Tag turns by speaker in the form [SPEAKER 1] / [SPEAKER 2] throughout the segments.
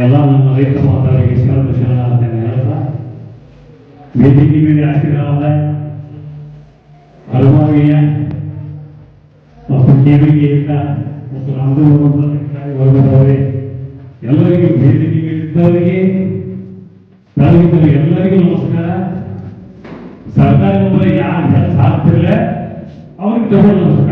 [SPEAKER 1] ಎಲ್ಲ ನನ್ನ ರೈತ ಮಾತಾಡಿಗೆ ಶರಣ ಶರಣಾರ್ಥನೆ ಹೇಳ್ತಾ ವೇದಿಕೆ ಮೇಲೆ ಆಶೀರ್ವಾದ ಹಲವಾರಿಯ ಮತ್ತು ಕೇಳಿಕೆಯಿಂದ ಮತ್ತು ನಮ್ಮದು ವರ್ಗದವರೇ ಎಲ್ಲರಿಗೂ ವೇದಿಕೆ ಮೇಲಿದ್ದವರಿಗೆ ತಾಲೂಕಿನ ಎಲ್ಲರಿಗೂ ನಮಸ್ಕಾರ ಸರ್ಕಾರದಿಂದ ಯಾರು ಆಗ್ತಿಲ್ಲ ಅವ್ರಿಗೆ ತಗೊಂಡು ನಮಸ್ಕಾರ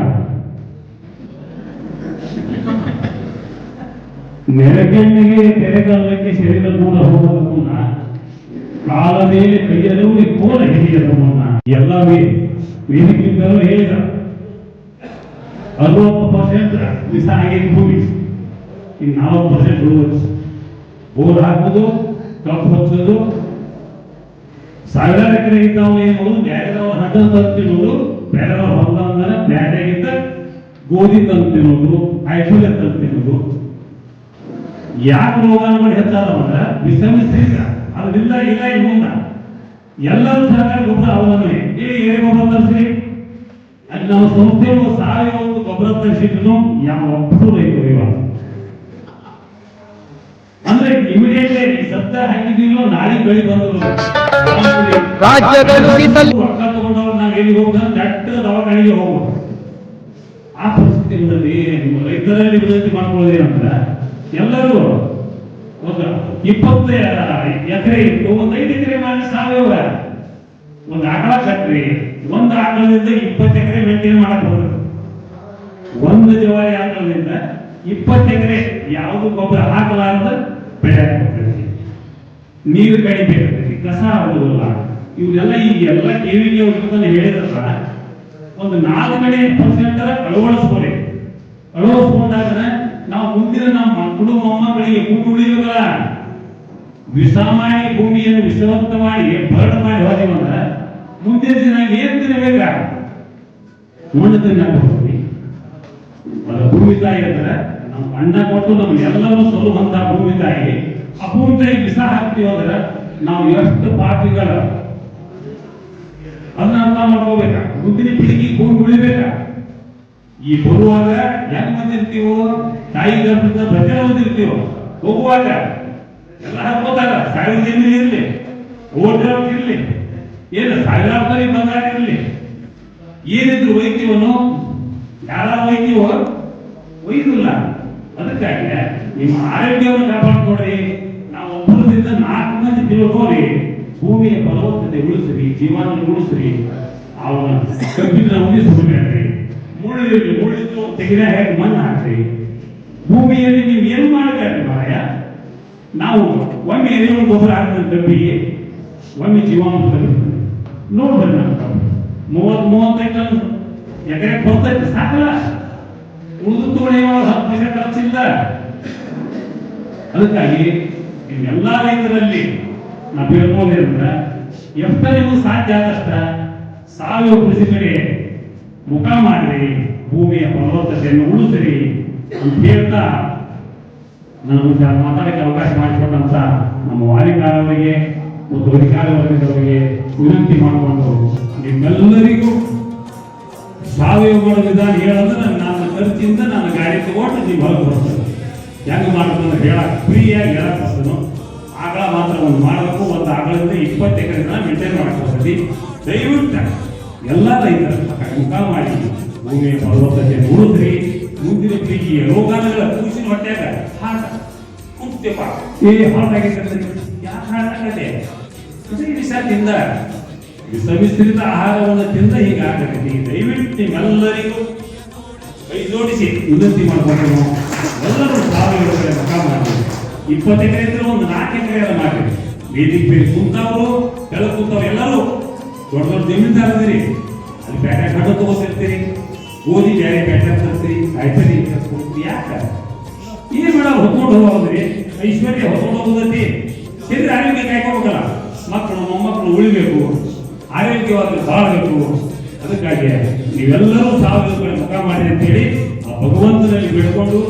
[SPEAKER 1] ನೆರೆಗಣ್ಣಿಗೆ ತೆರೆಗಾಲಕ್ಕೆ ಶರೀರ ಮೂಲ ಹೋಗುವ ಮುನ್ನ ಕಾಲವೇ ಮೇಲೆ ಕೈಯದವರಿ ಕೋಲ ಹಿಡಿಯದ ಮುನ್ನ ಎಲ್ಲ ವೇದಿಕೆಗಳು ಹೇಗ? ಅರವತ್ತು ಪರ್ಸೆಂಟ್ ವಿಸ ಆಗಿದೆ ಭೂಮಿ. ಈಗ ನಾಲ್ಕು ಪರ್ಸೆಂಟ್ ಉಳಿದು ಬೋರ್ ಹಾಕೋದು ಕಪ್ಪು ಹಚ್ಚೋದು ಸಾವಿರಾರು ಎಕರೆ ಇದ್ದಾವ ಏನು ಬ್ಯಾರೆದವ ಹಣ್ಣ ತಂದು ತಿನ್ನೋದು ಬೇರೆದವ ಹೊಲ ಅಂದ್ರೆ ಗೋಧಿ ತಂದು ಐಫೋಲೆ ತಂದು ಯಾಕೆ ರೋಗಾಣುಗಳು ಹೆಚ್ಚಾದ ಅಂದ್ರೆ ವಿಷಮಿಸ್ತಿಲ್ಲ ಅದರಿಂದ ಇಲ್ಲ ಮುಂದ ಎಲ್ಲರೂ ಸರ್ಕಾರಿ ಗೊಬ್ಬರ ಅವಲಂಬನೆ ಏ ಏರಿ ಗೊಬ್ಬರ ತರಿಸಿ ಅಲ್ಲಿ ನಾವು ಸಂಸ್ಥೆಗಳು ಸಾವಯವ ಒಂದು ಗೊಬ್ಬರ ತರಿಸಿದ್ರು ಯಾವ ಒಬ್ಬರು ರೈತರು ಇವಾಗ ಅಂದ್ರೆ ಇಮಿಡಿಯೇಟ್ಲಿ ಸತ್ತ ಹಾಕಿದಿಲ್ಲೋ ನಾಳೆ ಬೆಳಿ ಬಂದ್ರು.
[SPEAKER 2] ಇದ್ದಲ್ಲಿ-
[SPEAKER 1] ರೊಕ್ಕ ತಗೊಂಡವ್ರು ನಾವ್ ಎಲ್ಲಿಗೆ ಹೋಗ್ತಾರೆ ನೆಟ್ಟ ದವಾಖಾನೆಗೆ ಹೋಗ್ಬೋದು ಆ ಪರಿಸ್ಥಿತಿ ರೈತರಲ್ಲಿ ವಿನಂತಿ ಮಾಡ್ಕೊಳ್ಳೋದೇನಂದ್ರೆ ಎಲ್ಲರೂ ಒಂದು ಇಪ್ಪತ್ತು ಎಕರೆ ಒಂದು ಐದು ಎಕರೆ ಮಾಡಿ ಸಾವಯವ. ಒಂದು ಆಕಳ ಕಟ್ರಿ, ಒಂದು ಆಕಳದಿಂದ ಇಪ್ಪತ್ತು ಎಕರೆ ಮೇಂಟೈನ್ ಮಾಡಕ್ ಹೋದ್ರು. ಒಂದು ಜವಾರಿ ಆಕಳದಿಂದ ಇಪ್ಪತ್ತು ಎಕರೆ ಯಾವುದು ಗೊಬ್ಬರ ಹಾಕಲಾರದ ಬೆಳೆ ನೀರು ಕಡಿಮೆ ಇರ್ತೈತಿ ಕಸ ಆಗುದಿಲ್ಲ. ಇವನ್ನೆಲ್ಲ ಈಗ ಎಲ್ಲ ಟಿವಿಗೆ ಹೋಗ್ಬೇಕಂತ ಹೇಳಿದ್ರಲ್ಲ, ಒಂದು ನಾಲ್ಕು ಕಡೆ ಪರ್ಸೆಂಟ್ ಅಳವಡಿಸ್ಕೊಳ್ಳಿ ಅಳವಡಿಸ್ಕೊಂಡಾಗ ನಾವು ಮುಂದಿನ ನಮ್ಮ ಮಕ್ಕಳು ಮೊಮ್ಮಕ್ಕಳಿಗೆ ಕೂತು ಉಳಿಯೋದಲ್ಲ ವಿಷ ಮಾಡಿ ಭೂಮಿಯನ್ನು ವಿಷವಂತ ಮಾಡಿ ಬರಡ ಮಾಡಿ ಹೋದಿವಂದ್ರ ಮುಂದಿನ ದಿನ ಏನ್ ತಿನ್ನಬೇಕ ಮಣ್ಣು ತಿನ್ನಬಹುದು ಭೂಮಿ ತಾಯಿ ಅಂದ್ರೆ ನಮ್ಮ ಅಣ್ಣ ಕೊಟ್ಟು ನಮ್ಗೆ ಎಲ್ಲರೂ ಸಲ್ಲುವಂತ ಭೂಮಿ ತಾಯಿ. ಆ ಭೂಮಿ ತಾಯಿ ವಿಷ ಹಾಕ್ತೀವಿ ಅಂದ್ರೆ ನಾವು ಎಷ್ಟು ಪಾಪಿಗಳ ಅದನ್ನ ಅರ್ಥ ಮಾಡ್ಕೋಬೇಕ? ಮುಂದಿನ ಪೀಳಿಗೆ ಭೂಮಿ ಉಳಿಬೇಕ? ಈ ಬರುವಾಗ ಹೆಂಗ್ ಬಂದಿರ್ತೀವೋ ತಾಯಿ ಗರ್ಭದಿಂದ ಪ್ರತಿನ ಬಂದಿರ್ತೀವೋ ಹೋಗುವಾಗ ಎಲ್ಲ ಹಾಕೋತಾರ ಸಾವಿರ ಜನ ಇರ್ಲಿ ಇರಲಿ ಇರ್ಲಿ, ಏನು ಸಾವಿರಾರು ಸರಿ ಇರಲಿ, ಏನಿದ್ರು ಒಯ್ತೀವನು ಯಾರ ಒಯ್ತೀವೋ ಒಯ್ದಿಲ್ಲ ಅದಕ್ಕಾಗಿ ನಿಮ್ಮ ಆರೋಗ್ಯವನ್ನು ಕಾಪಾಡ್ಕೊಡ್ರಿ ನಾವು ಒಬ್ಬರದಿಂದ ನಾಲ್ಕು ಮಂದಿ ತಿಳ್ಕೋರಿ ಭೂಮಿಯ ಫಲವತ್ತತೆ ಉಳಿಸ್ರಿ ಜೀವನ ಉಳಿಸ್ರಿ, ಅವನ ಕಬ್ಬಿನ ಉಳಿಸ್ಬಿಡ್ರಿ ತೆಗಿನ ಹೇಗೆ ಮಣ್ಣು ಹಾಕ್ರಿ? ಭೂಮಿಯಲ್ಲಿ ನೀವು ಏನು ಮಾಡಬೇಡ್ರಿ ಮಾರಾಯ? ನಾವು ಒಮ್ಮೆ ಎರೆಹುಳು ಗೊಬ್ಬರ ಹಾಕಿದ ಡಬ್ಬಿಗೆ ಒಮ್ಮೆ ಜೀವಾಂಶ ನೋಡ್ಬೇಕು ನಾವು. ಮೂವತ್ ಮೂವತ್ತೈದು ಟನ್ ಎಕರೆ ಬರ್ತೈತೆ ಸಾಕಲ್ಲ. ಉಳಿದು ತಗೊಳ್ಳಿ ಹತ್ತು ಪೈಸೆ ಖರ್ಚಿಲ್ಲ. ಅದಕ್ಕಾಗಿ ಎಲ್ಲ ರೈತರಲ್ಲಿ ನಾವು ಹೇಳ್ಬೋದೇಂದ್ರೆ ಎಷ್ಟರಿಗೂ ಸಾಧ್ಯ ಆದಷ್ಟ ಸಾವಯವ ಕೃಷಿ ಕಡೆ ಮುಖ ಮಾಡ್ರಿ. ಭೂಮಿಯ ಫಲವತ್ತತೆಯನ್ನು ಉಳಿಸಿರಿ ಅಂತ ಹೇಳ್ತಾ ನಾನು ಮಾತಾಡಕ್ಕೆ ಅವಕಾಶ ಮಾಡಿಕೊಂಡಂತ ನಮ್ಮ ವಾಲಿಕಾರವರಿಗೆ ಮತ್ತು ಅಧಿಕಾರಿ ವರ್ಗದವರಿಗೆ ವಿನಂತಿ ಮಾಡಿಕೊಂಡು ನಿಮ್ಮೆಲ್ಲರಿಗೂ ಸಾವಯವ ವಿಧಾನ ಹೇಳಂದ್ರೆ ನನ್ನ ಖರ್ಚಿಂದ ನನ್ನ ಗಾಡಿ ತಗೊಂಡು ನೀವು ಹೊರಗೆ ಬರ್ತದೆ ಹೆಂಗೆ ಮಾಡ್ಬೋದು ಹೇಳಕ್ ಫ್ರೀಯಾಗಿ ಹೇಳಕ್ ಬರ್ತದೆ ಆಕಳ ಮಾತ್ರ ಒಂದು ಮಾಡಬೇಕು. ಒಂದು ಆಕಳದಿಂದ ಇಪ್ಪತ್ತು ಎಕರೆ ಮೇಂಟೈನ್ ಮಾಡಬೇಕು ದಯವಿಟ್ಟು ಎಲ್ಲ ರೈತರ ಮುಖ ಮಾಡಿ. ಭೂಮಿಯ ಫಲವತ್ತತೆ ನೋಡಿದ್ರಿ ಮುಂದಿನ ಪೀಳಿಗೆಯ ರೋಗಾಣಗಳ ಕೂಸಿನ ಹೊಟ್ಯಾಗ ಹಾಟ ಕುಂತೆಪ್ಪ ಏ ಆಗೈತೆ ಯಾಕೆ ಹಾಟ್ ಆಗತ್ತೆ? ಇದು ತಿಂದ ವಿಷಮಿಶ್ರಿತ ಆಹಾರವನ್ನು ತಿಂದ ಹೀಗಾಗತ್ತೆ ದಯವಿಟ್ಟು ನಿಮ್ಮೆಲ್ಲರಿಗೂ ಕೈ ಜೋಡಿಸಿ ವಿನಂತಿ ಮಾಡ್ಕೊಂಡು ಎಲ್ಲರೂ ಸಾವಿರ ಕಡೆ ಮುಖ ಮಾಡಿ. ಇಪ್ಪತ್ತು ಎಕರೆ ಒಂದು ನಾಲ್ಕು ಎಕರೆ ಎಲ್ಲ ಮಾಡಿ. ವೇದಿಕೆ ಬೇರೆ ಕುಂತವರು, ಕೆಳಗೆ ಕುಂತವ್ರು ಎಲ್ಲರೂ ದೊಡ್ಡ ದೊಡ್ಡ ಜಮೀನ್ದಾರದಿರಿ ಅಲ್ಲಿ ಬೇರೆ ಕಡೆ ತಗೋತಿರ್ತೀರಿ. ಗೋಧಿ ಬೇರೆ ಬೇಟೆ ತರ್ತೀರಿ ಕಾಯ್ತರಿ ಯಾಕೆ? ಏನ್ ಮೇಡಮ್ ಹೊತ್ಕೊಂಡು ಹೋಗೋದ್ರಿ ಐಶ್ವರ್ಯ ಹೊತ್ಕೊಂಡು ಹೋಗೋದೈತಿ ಶರೀರ ಆರೋಗ್ಯ ಕಾಯ್ಕೋಬೇಕಲ್ಲ ಮಕ್ಕಳು, ಮೊಮ್ಮಕ್ಕಳು ಉಳಿಬೇಕು. ಆರೋಗ್ಯವಾಗಿ ಬಾಳಬೇಕು ಅದಕ್ಕಾಗಿ ನೀವೆಲ್ಲರೂ ಸಾವಿರ ಮುಖ ಮಾಡಿ ಅಂತೇಳಿ ಆ ಭಗವಂತನಲ್ಲಿ ಬಿಡ್ಕೊಂಡು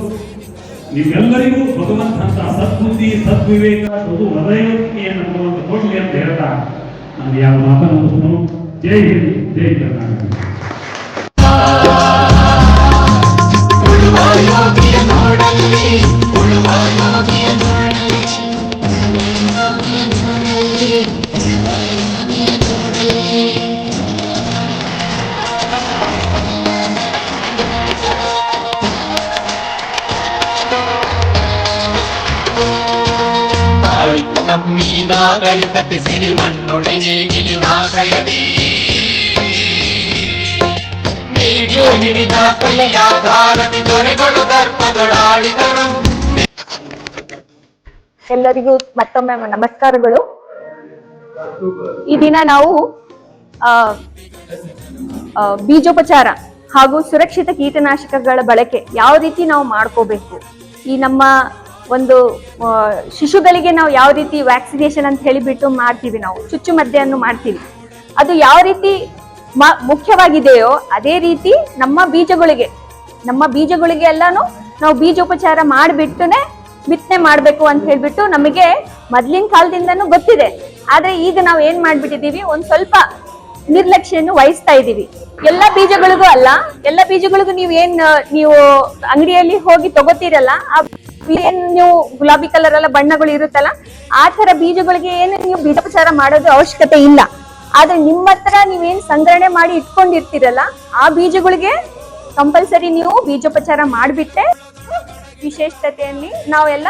[SPEAKER 1] ನೀವೆಲ್ಲರಿಗೂ ಭಗವಂತ ಅಂತ ಸದ್ಬುದ್ಧಿ, ಸದ್ವಿವೇಕ ಅದು ಹೃದಯವನ್ನು ಭಗವಂತ ಕೊಡ್ಲಿ ಅಂತ ಹೇಳ್ತಾ ನಾನು ಯಾವ ಮಾತನ್ನು ಜೈ ಹಿಂದ್, ಜೈ ಕರ್ನಾಟಕ.
[SPEAKER 3] ಎಲ್ಲರಿಗೂ ಮತ್ತೊಮ್ಮೆ ನಮಸ್ಕಾರಗಳು. ಈ ದಿನ ನಾವು ಬೀಜೋಪಚಾರ ಹಾಗೂ ಸುರಕ್ಷಿತ ಕೀಟನಾಶಕಗಳ ಬಳಕೆ ಯಾವ ರೀತಿ ನಾವು ಮಾಡ್ಕೋಬೇಕು? ಈ ನಮ್ಮ ಒಂದು ಶಿಶುಗಳಿಗೆ ನಾವು ಯಾವ ರೀತಿ ವ್ಯಾಕ್ಸಿನೇಷನ್ ಅಂತ ಹೇಳಿಬಿಟ್ಟು ಮಾಡ್ತೀವಿ ನಾವು. ಚುಚ್ಚುಮದ್ದೆಯನ್ನು ಮಾಡ್ತೀವಿ. ಅದು ಯಾವ ರೀತಿ ಮುಖ್ಯವಾಗಿದೆಯೋ ಅದೇ ರೀತಿ ನಮ್ಮ ಬೀಜಗಳಿಗೆ ನಮ್ಮ ಬೀಜಗಳಿಗೆ ಎಲ್ಲಾನು ನಾವು ಬೀಜೋಪಚಾರ ಮಾಡಿಬಿಟ್ಟನೆ ಬಿತ್ತನೆ ಮಾಡಬೇಕು ಅಂತ ಹೇಳಿಬಿಟ್ಟು ನಮಗೆ ಮೊದ್ಲಿನ ಕಾಲದಿಂದನೂ ಗೊತ್ತಿದೆ. ಆದರೆ ಈಗ ನಾವು ಏನು ಮಾಡ್ಬಿಟ್ಟಿದೀವಿ ಒಂದು ಸ್ವಲ್ಪ ನಿರ್ಲಕ್ಷ್ಯನ್ನು ವಹಿಸ್ತಾ ಇದ್ದೀವಿ. ಎಲ್ಲ ಬೀಜಗಳಿಗೂ ಅಲ್ಲ, ಎಲ್ಲ ಬೀಜಗಳಿಗೂ ನೀವು ಏನು ನೀವು ಅಂಗಡಿಯಲ್ಲಿ ಹೋಗಿ ತಗೋತೀರಲ್ಲ, ಆ ಏನ್ ನೀವು ಗುಲಾಬಿ ಕಲರ್ ಎಲ್ಲ ಬಣ್ಣಗಳು ಇರುತ್ತಲ್ಲ, ಆ ತರ ಬೀಜಗಳಿಗೆ ಏನು ನೀವು ಬೀಜೋಪಚಾರ ಮಾಡೋದು ಅವಶ್ಯಕತೆ ಇಲ್ಲ. ಆದ್ರೆ ನಿಮ್ಮ ಹತ್ರ ನೀವೇನ್ ಸಂಗ್ರಹಣೆ ಮಾಡಿ ಇಟ್ಕೊಂಡಿರ್ತೀರಲ್ಲ, ಆ ಬೀಜಗಳಿಗೆ ಕಂಪಲ್ಸರಿ ನೀವು ಬೀಜೋಪಚಾರ ಮಾಡಿಬಿಟ್ಟೆ, ವಿಶೇಷತೆಯಲ್ಲಿ ನಾವೆಲ್ಲ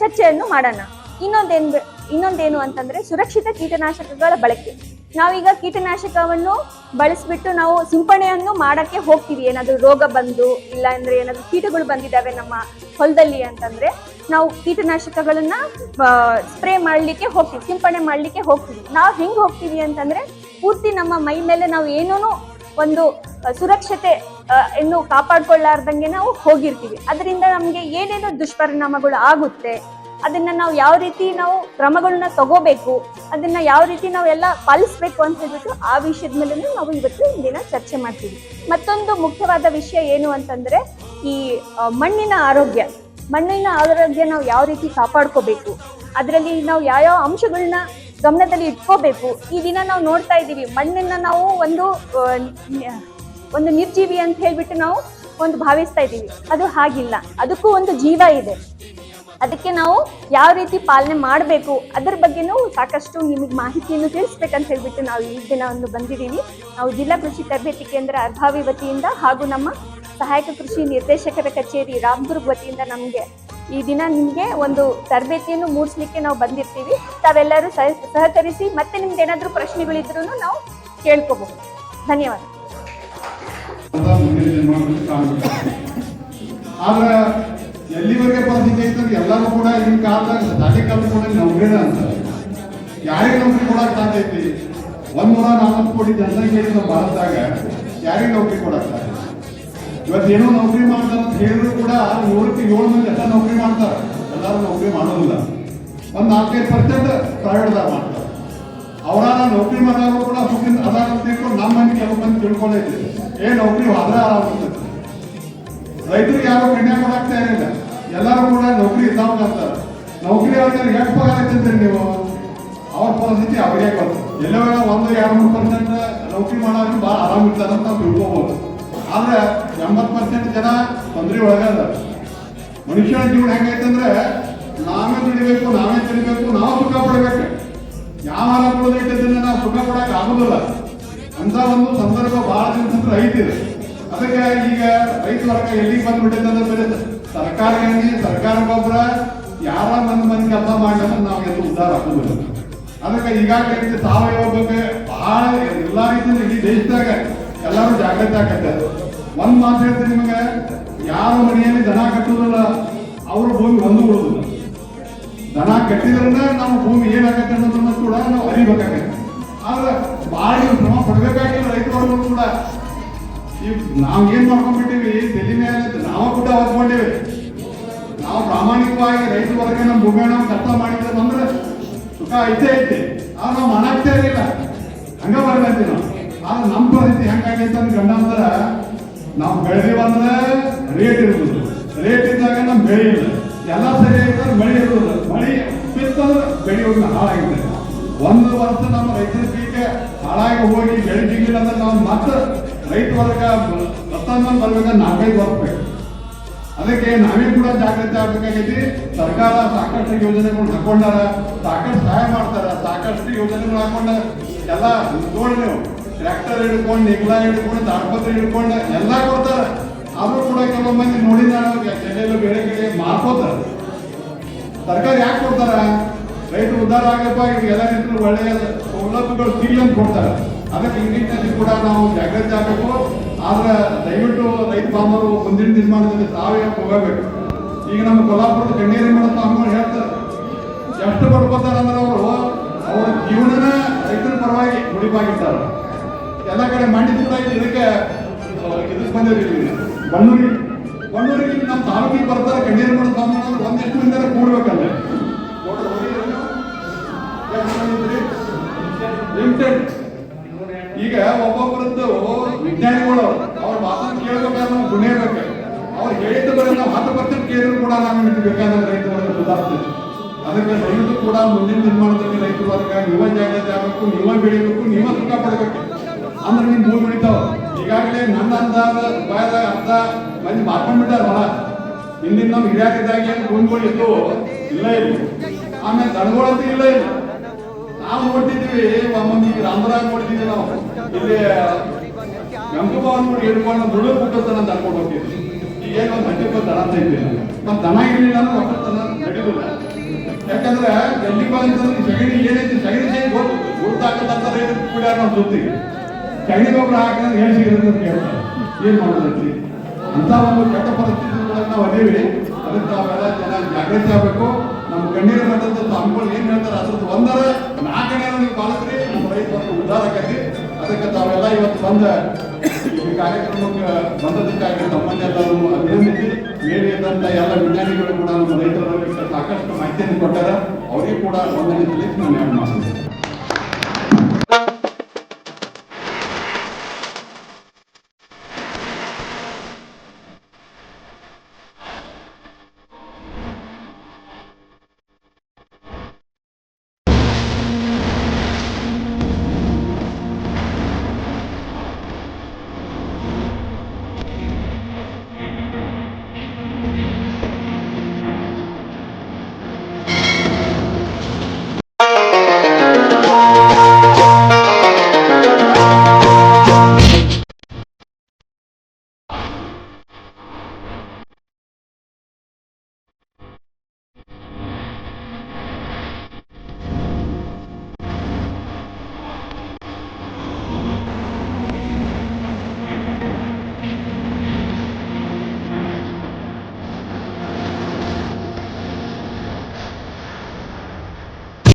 [SPEAKER 3] ಚರ್ಚೆಯನ್ನು ಮಾಡೋಣ. ಇನ್ನೊಂದೇನು ಇನ್ನೊಂದೇನು ಅಂತಂದ್ರೆ ಸುರಕ್ಷಿತ ಕೀಟನಾಶಕಗಳ ಬಳಕೆ. ನಾವೀಗ ಕೀಟನಾಶಕವನ್ನು ಬಳಸಿಬಿಟ್ಟು ನಾವು ಸಿಂಪಡಣೆಯನ್ನು ಮಾಡೋಕ್ಕೆ ಹೋಗ್ತೀವಿ. ಏನಾದರೂ ರೋಗ ಬಂದು ಇಲ್ಲ ಅಂದರೆ ಏನಾದರೂ ಕೀಟಗಳು ಬಂದಿದ್ದಾವೆ ನಮ್ಮ ಹೊಲದಲ್ಲಿ ಅಂತಂದರೆ ನಾವು ಕೀಟನಾಶಕಗಳನ್ನು ಸ್ಪ್ರೇ ಮಾಡಲಿಕ್ಕೆ ಹೋಗ್ತೀವಿ, ಸಿಂಪಡಣೆ ಮಾಡಲಿಕ್ಕೆ ಹೋಗ್ತೀವಿ. ನಾವು ಹೆಂಗೆ ಹೋಗ್ತೀವಿ ಅಂತಂದರೆ ಪೂರ್ತಿ ನಮ್ಮ ಮೈ ಮೇಲೆ ನಾವು ಏನೂ ಒಂದು ಸುರಕ್ಷತೆ ಇನ್ನು ಕಾಪಾಡ್ಕೊಳ್ಳಾರ್ದಂಗೆ ನಾವು ಹೋಗಿರ್ತೀವಿ. ಅದರಿಂದ ನಮಗೆ ಏನೇನೋ ದುಷ್ಪರಿಣಾಮಗಳು ಆಗುತ್ತೆ ಅದನ್ನ ನಾವು ಯಾವ ರೀತಿ ನಾವು ಕ್ರಮಗಳನ್ನ ತಗೋಬೇಕು, ಅದನ್ನ ಯಾವ ರೀತಿ ನಾವು ಎಲ್ಲ ಪಾಲಿಸ್ಬೇಕು ಅಂತ ಹೇಳ್ಬಿಟ್ಟು ಆ ವಿಷಯದ ಮೇಲೆ ನಾವು ಇವತ್ತು ದಿನ ಚರ್ಚೆ ಮಾಡ್ತೀವಿ. ಮತ್ತೊಂದು ಮುಖ್ಯವಾದ ವಿಷಯ ಏನು ಅಂತಂದ್ರೆ ಈ ಮಣ್ಣಿನ ಆರೋಗ್ಯ. ಮಣ್ಣಿನ ಆರೋಗ್ಯ ನಾವು ಯಾವ ರೀತಿ ಕಾಪಾಡ್ಕೋಬೇಕು, ಅದರಲ್ಲಿ ನಾವು ಯಾವ್ಯಾವ ಅಂಶಗಳನ್ನ ಗಮನದಲ್ಲಿ ಇಟ್ಕೋಬೇಕು, ಈ ದಿನ ನಾವು ನೋಡ್ತಾ ಇದ್ದೀವಿ. ಮಣ್ಣನ್ನ ನಾವು ಒಂದು ಒಂದು ನಿರ್ಜೀವಿ ಅಂತ ಹೇಳ್ಬಿಟ್ಟು ನಾವು ಒಂದು ಭಾವಿಸ್ತಾ ಇದ್ದೀವಿ. ಅದು ಹಾಗಿಲ್ಲ. ಅದಕ್ಕೂ ಒಂದು ಜೀವ ಇದೆ. ಅದಕ್ಕೆ ನಾವು ಯಾವ ರೀತಿ ಪಾಲನೆ ಮಾಡಬೇಕು, ಅದರ ಬಗ್ಗೆನೂ ಸಾಕಷ್ಟು ನಿಮಗೆ ಮಾಹಿತಿಯನ್ನು ತಿಳಿಸ್ಬೇಕಂತ ಹೇಳ್ಬಿಟ್ಟು ನಾವು ಈ ದಿನ ಒಂದು ಬಂದಿದ್ದೀವಿ. ನಾವು ಜಿಲ್ಲಾ ಕೃಷಿ ತರಬೇತಿ ಕೇಂದ್ರ ಅರ್ಭಾವಿ ವತಿಯಿಂದ ಹಾಗೂ ನಮ್ಮ ಸಹಾಯಕ ಕೃಷಿ ನಿರ್ದೇಶಕರ ಕಚೇರಿ ರಾಮದುರ್ಗ್ ವತಿಯಿಂದ ನಮಗೆ ಈ ದಿನ ನಿಮಗೆ ಒಂದು ತರಬೇತಿಯನ್ನು ಮೂಡಿಸ್ಲಿಕ್ಕೆ ನಾವು ಬಂದಿರ್ತೀವಿ. ತಾವೆಲ್ಲರೂ ಸಹ ಸಹಕರಿಸಿ ಮತ್ತೆ ನಿಮ್ಗೆ ಏನಾದರೂ ಪ್ರಶ್ನೆಗಳಿದ್ರೂ ನಾವು ಕೇಳ್ಕೋಬಹುದು ಧನ್ಯವಾದ.
[SPEAKER 4] ಆದ್ರೆ ಎಲ್ಲರೂ ಕೂಡ ಈ ಕಾಲದಾಗ ದಾಟಿ ಕಾಲ ಕೂಡ ನೌಕರಿನ ಅಂತ. ಯಾರಿಗೆ ನೌಕರಿ ಕೊಡಕ್ ಸಾಧ್ಯತೆ ಒಂದ್ ನೂರ ನಾಲ್ಕು ಕೋಟಿ ಜನಸಂಖ್ಯೆ ಭಾರತದಾಗ. ಯಾರಿಗೆ ನೌಕರಿ ಕೊಡಕ್ ಸಾಧ್ಯ ಇವತ್ತು ಏನೋ ನೌಕರಿ ಮಾಡ್ತಾರ ಅಂತ ಹೇಳಿದ್ರು ಕೂಡ ನೂರಕ್ಕೆ ಏಳು ಮಂದಿ ಎಲ್ಲ ನೌಕರಿ ಮಾಡ್ತಾರ. ಎಲ್ಲರೂ ನೌಕರಿ ಮಾಡೋದಿಲ್ಲ. ಒಂದ್ ನಾಲ್ಕೈದು ಪರ್ಸೆಂಟ್ ಪ್ರೈವೇಟ್ದಾಗ ಮಾಡ್ತಾರೆ. ಅವರ ನೌಕರಿ ಮಾಡೋರು ಕೂಡ ಸುಖಿನ ಅದಾರ ನಮ್ಮ ಮನೆ ಕೆಲವು ಮಂದಿ ತಿಳ್ಕೊಂಡೈತಿ ಏ, ನೌಕರಿ ಆದ್ರೆ ಆರಾಮ. ರೈತರಿಗೆ ಯಾರು ಕನ್ಯಾ ಕೊಡಾಕ್ತಾ ಇರಲಿಲ್ಲ ಎಲ್ಲರೂ ಕೂಡ ನೌಕರಿ ಇದ್ದಾವೆ ನೌಕರಿ ಅವ್ರಿಗೆ ಎಷ್ಟು ಪಗಾರ ಇತ್ತಂದ್ರೆ ನೀವು? ಅವ್ರ ಪರಿಸ್ಥಿತಿ ಅವ್ರಿಗೆ ಗೊತ್ತು. ಎಲ್ಲೋ ಒಂದು ಎರಡು ಮೂರು ಪರ್ಸೆಂಟ್ ನೌಕರಿ ಮಾಡೋರು ಭಾಳ ಆರಾಮ ಇರ್ತಾರೆ ಅಂತ ನಾವು ತಿಳ್ಕೊಬೋದು. ಆದ್ರೆ ಎಂಬತ್ತು ಪರ್ಸೆಂಟ್ ಜನ ತೊಂದರೆ ಒಳಗದ ಮನುಷ್ಯನ ಜೀವನ ಹೆಂಗೈತಂದ್ರೆ ನಾವೇ ದುಡಿಬೇಕು, ನಾವೇ ತಿಳಿಬೇಕು ನಾವು ಸುಖ ಪಡಬೇಕು. ಯಾವ ಅನುಕೂಲದೈತದನ್ನ ನಾವು ಸುಖ ಪಡಕ್ಕೆ ಆಗೋದಿಲ್ಲ. ಅಂತ ಒಂದು ಸಂದರ್ಭ ಬಹಳ ಸಂದ್ರೆ ಐತಿದೆ. ಅದಕ್ಕೆ ಈಗ ರೈತ ವರ್ಗ ಎಲ್ಲಿಗೆ ಬಂದ್ಬಿಟ್ಟಿದೆ ಅಂದ್ರೆ ಬರೀ ಸರ್ಕಾರ ಸರ್ಕಾರ ಗೊಬ್ಬರ ಯಾರ ಮಂದಿ ಮಂದಿ ಕೆಲಸ ಮಾಡಿದ್ರೆ ನಾವು ಎಲ್ಲ ಉದ್ದಾರ ಆಗುದಿಲ್ಲ ಅದಕ್ಕೆ ಈಗಾಗಲೇ ಸಾವಯವ ಬಗ್ಗೆ ಬಹಳ ಎಲ್ಲ ರೀತಿಯಲ್ಲಿ ಇಡೀ ದೇಶದಾಗ ಎಲ್ಲರೂ ಜಾಗೃತಿ ಆಗತ್ತೆ ಒಂದ್ ಮಾತು ಹೇಳ್ತೀನಿ ನಿಮಗೆ, ಯಾರ ಮನೆಯಲ್ಲಿ ದನ ಕಟ್ಟುವುದಿಲ್ಲ, ಅವರು ಭೂಮಿ ಒಂದು ಉಳಿದಿಲ್ಲ ದನ ಕಟ್ಟಿದ್ರನ್ನ ನಮ್ಮ ಭೂಮಿ ಏನಾಗತ್ತೆ ಅನ್ನೋದನ್ನ ಕೂಡ ನಾವು ಅರಿಬೇಕಾಗತ್ತೆ. ಆದ್ರೆ ಭಾಳ ಶ್ರಮ ಪಡ್ಬೇಕಾಗಿಲ್ಲ ರೈತರು ಕೂಡ. ನಾವು ಏನ್ ಮಾಡ್ಕೊಂಡ್ಬಿಟ್ಟಿವಿ? ತಲೆ ಮೇಲೆ ನಾವು ಕೂಡ ಹೊತ್ಕೊಂಡಿವಿ ನಾವು ಪ್ರಾಮಾಣಿಕವಾಗಿ ರೈತ ವರ್ಗ ನಮ್ಮ ಭೂಮಿ ನಾವು ಕೆಲಸ ಮಾಡಿದ್ರೆ ಅಂದ್ರೆ ಸುಖ ಐತೆ ಐತೆ. ಆದ್ರೆ ನಾವು ಮನಾಗ್ತಾ ಇರಲಿಲ್ಲ. ಹಂಗ ಬರ್ಬೇಕು ನಾವು. ಆದ್ರೆ ನಮ್ಮ ಪರಿಸ್ಥಿತಿ ಹೆಂಗಾಗೈತೆ ಅಂತ ಗಂಡ ಅಂದ್ರೆ ನಾವು ಬೆಳೆದೀವಿ ಅಂದ್ರೆ ರೇಟ್ ಇರ್ಬೋದು. ರೇಟ್ ಇದ್ದಾಗ ನಮ್ಮ ಬೆಳೆ ಇಲ್ಲ. ಎಲ್ಲ ಸರಿ ಇದ್ರೆ ಮಳೆ ಇರ್ಬೋದು ಮಳೆ ಬಿತ್ತಂದ್ರೆ ಬೆಳೆಯೋದು ಹಾಳಾಗಿದೆ ಒಂದು ವರ್ಷ ನಮ್ಮ ರೈತರ ಪೀಕೆ ಹಾಳಾಗಿ ಹೋಗಿ ಬೆಳೆ ಸಿಗಲಿಲ್ಲ ಅಂದ್ರೆ ನಾವು ಮತ್ತೆ ರೈತ ವರ್ಗ ರಸ್ತಾನ ಬರ್ಬೇಕು ನಾಲ್ಕೈದು ವರ್ಷ ಬೇಕು ಅದಕ್ಕೆ ನಾವೇ ಕೂಡ ಜಾಗೃತಿ ಆಗ್ಬೇಕಾಗೈತಿ. ಸರ್ಕಾರ ಸಾಕಷ್ಟು ಯೋಜನೆಗಳು ಹಾಕೊಂಡಾರ, ಸಾಕಷ್ಟು ಸಹಾಯ ಮಾಡ್ತಾರ, ಸಾಕಷ್ಟು ಯೋಜನೆಗಳು ಹಾಕೊಂಡ ಎಲ್ಲ ನೋಡಿ ನೀವು ಟ್ರ್ಯಾಕ್ಟರ್ ಹಿಡ್ಕೊಂಡು, ನಿಗ್ಲ ಹಿಡ್ಕೊಂಡು ತಾಡ್ಪತ್ರ ಹಿಡ್ಕೊಂಡು ಎಲ್ಲ ಕೊಡ್ತಾರ. ಆದ್ರೂ ಕೂಡ ಕೆಲವು ಮಂದಿ ನೋಡಿ ನಾವು ಎಲ್ಲೆಲ್ಲೋ ಬೇರೆ ಕಡೆ ಮಾರ್ಕೋತಾರ. ಸರ್ಕಾರ ಯಾಕೆ ಕೊಡ್ತಾರ? ರೈತರು ಉದ್ಧಾರ ಆಗಪ್ಪ, ಇವ್ರಿಗೆಲ್ಲ ರೈತರು ಒಳ್ಳೆಯ ಸೌಲಭ್ಯಗಳು ಸಿಗ್ಲಿ ಅಂತ ಕೊಡ್ತಾರೆ. ಅದಕ್ಕೆ ಈ ನಿಟ್ಟಿನಲ್ಲಿ ಕೂಡ ನಾವು ಜಾಗೃತಿ ಆಗಬೇಕು. ಆದ್ರೆ ದಯವಿಟ್ಟು ರೈತ ಬಾಂಧವರು ಮುಂದಿನ ನಿರ್ಮಾಣದಲ್ಲಿ ತಾವೇ ಹೋಗಬೇಕು. ಈಗ ನಮ್ಮ ಕೊಲ್ಲಾಪುರದ ಕಣ್ಣೀರಿ ಮಾಡೋ ಅಮ್ಮ ಹೇಳ್ತಾರೆ, ಎಷ್ಟು ಪಡ್ಕೋತಾರೆ ಅಂದ್ರೆ ಅವರು? ಅವರ ಜೀವನನ ರೈತರ ಪರವಾಗಿ ಮುಡಿಪಾಗಿದ್ದಾರೆ ಎಲ್ಲ ಕಡೆ ಮಂಡಿ ಕೂಡ ಇದಕ್ಕೆ ಇದಕ್ಕೆ ಬಂದಿರಲಿಲ್ಲ ಬಣ್ಣೂರಿಗೆ ಬಣ್ಣೂರಿಗೆ ನಮ್ಮ ತಾಲೂಕಿಗೆ ಬರ್ತಾರೆ ಕಣ್ಣೀರಿ ಮಾಡೋ ಅಂದ್ರೆ ಒಂದಿಷ್ಟು ಮಂದಿ ಕೂಡ್ಬೇಕಲ್ಲ ಒಬ್ಬೊಬ್ಬರದ್ದು ವಿಜ್ಞಾನಿಗಳು, ಅವ್ರ ಮಾತನ್ನು ಕೇಳಬೇಕಾದ್ರೆ ನಾವು ಗುಣೇಬೇಕು ಅವ್ರು ಹೇಳಿದ್ದು ಬರೀ ನಾವು ಹತ್ತು ಪರ್ಸೆಂಟ್ ಕೇಳಿದ್ರು ಕೂಡ ನಾವು ಇದು ಬೇಕಾದ ರೈತ ವರ್ಗ ಸುಧಾರಿಸ್ತೀವಿ ಅದಕ್ಕೆ ದಯವಿಟ್ಟು ಕೂಡ ಮುಂದಿನ ನಿರ್ಮಾಣದಲ್ಲಿ ರೈತರು ವರ್ಗ ನೀವ ಜಾಗ್ರತೆ ಆಗಬೇಕು, ನೀವ ಬೆಳಿಬೇಕು, ನೀವ ಸುಖ ಪಡಬೇಕು ಅಂದ್ರೆ ನಿಮ್ ಭೂಮಿ ಬೆಳಿತಾವ ಈಗಾಗಲೇ ನನ್ನ ಅಂದಾಜ ಉಪಾಯದ ಅರ್ಧ ಮಂದಿ ಮಾಡ್ಕೊಂಡ್ಬಿಟ್ಟಾರ ಹೊಲ ಹಿಂದಿನ ನಮ್ ಹಿರಿಯಾರಿದ್ದಾಗ ಏನು ಭೂಮಿಗಳು ಇದ್ದು ಇಲ್ಲ ಇಲ್ಲ. ಆಮೇಲೆ ದನಗಳಂತೂ ಇಲ್ಲ ಇಲ್ಲ. ನಾವು ನೋಡ್ತಿದ್ವಿ ಒಮ್ಮೊಮ್ಮೆ ರಾಮರಾಜ್ ನೋಡ್ತಿದ್ವಿ ನಾವು. ಇಲ್ಲಿ ಗಂಗಭವನ್ ನೋಡಿ ಹಿಡ್ಕೊಂಡು ಮುಟ್ಟೋದನ್ನ ಅಂತ ಅನ್ಕೊಂಡು ಹೋಗ್ತಿದ್ವಿ. ಈಗ ಒಂದು ಬಂದು ದನ ಇದ್ದಿಲ್ಲ ಮತ್ತೆ ದನ ಇರಲಿಲ್ಲ ಅಂದ್ರೆ ಒಕ್ಕಲ್ತನ ನಡೀದಿಲ್ಲ ಯಾಕಂದ್ರೆ ಎಲ್ಲಿ ಬಂದ್ರೆ ಸಗಣಿ ಏನೈತಿ ಸಗಣಿ ಸೇರಿ ಗೊತ್ತು ಗುರುತಾಕಂತ ರೈತ ಕೂಡ ನಾವು ಜೊತೆಗೆ ಸಗಣಿ ಗೊಬ್ಬರ ಹಾಕಿದ್ರೆ ಏನ್ ಸಿಗುತ್ತೆ ಅಂತ ಕೇಳ್ತಾರೆ. ಏನ್ ಮಾಡೋದೈತಿ ಅಂತ ಒಂದು ಕೆಟ್ಟ ಪರಿಸ್ಥಿತಿ ನಾವು ಅದೇವಿ ಅದಕ್ಕೆ ನಾವೆಲ್ಲ ಜನ ಜಾಗೃತಿ ಆಗಬೇಕು. ನಮ್ಮ ಕಣ್ಣೀರ ಮಟ್ಟದ ತಮ್ಮಗಳು ಏನ್ ಹೇಳ್ತಾರೆ ಅದ್ರದ್ದು ಒಂದರ ನಾಲ್ಕನೇ ನೀವು ಪಾಲಿಸ್ರಿ, ನಮ್ಮ ರೈತ ಒಂದು ಉದ್ಧಾರ ಅದಕ್ಕೆ ತಾವೆಲ್ಲ ಇವತ್ತು ಬಂದ ಈ ಕಾರ್ಯಕ್ರಮಕ್ಕೆ ಬಂದದಕ್ಕಾಗಿ ತಮ್ಮನ್ನೆಲ್ಲರೂ ಅಭಿನಂದಿಸಿ ಮೇಲೆ ಇದ್ದಂತ ಎಲ್ಲ ವಿಜ್ಞಾನಿಗಳು ಕೂಡ ನಮ್ಮ ರೈತರು ಬಗ್ಗೆ ಸಾಕಷ್ಟು ಮಾಹಿತಿಯನ್ನು ಕೊಟ್ಟಾರ, ಅವರಿಗೆ ಕೂಡ ಒಂದನೇ ಸಲ್ಲಿಸಿ ನಾನು ಯಾರು ಮಾಡ್ತೀನಿ.